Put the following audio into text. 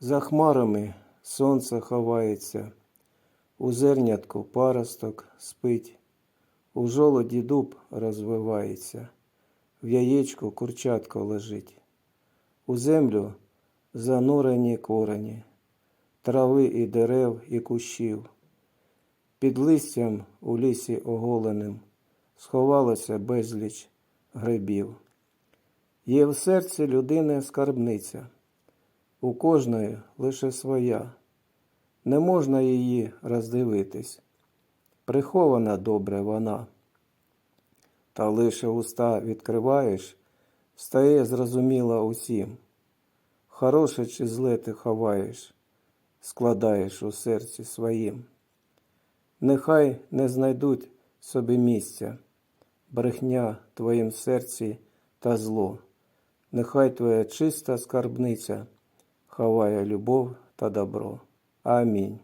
За хмарами сонце ховається, у зернятку паросток спить, у жолоді дуб розвивається, в яєчку курчатко лежить. У землю занурені корені, трави і дерев, і кущів. Під листям у лісі оголеним сховалося безліч грибів. Є в серці людини скарбниця, у кожної лише своя, не можна її роздивитись, прихована добре вона. Та лише уста відкриваєш, стає зрозуміла усім. Хороше чи зле ти ховаєш, складаєш у серці своїм. Нехай не знайдуть собі місця, брехня твоїм серці та зло. Нехай твоя чиста скарбниця ховає любов та добро. Амінь.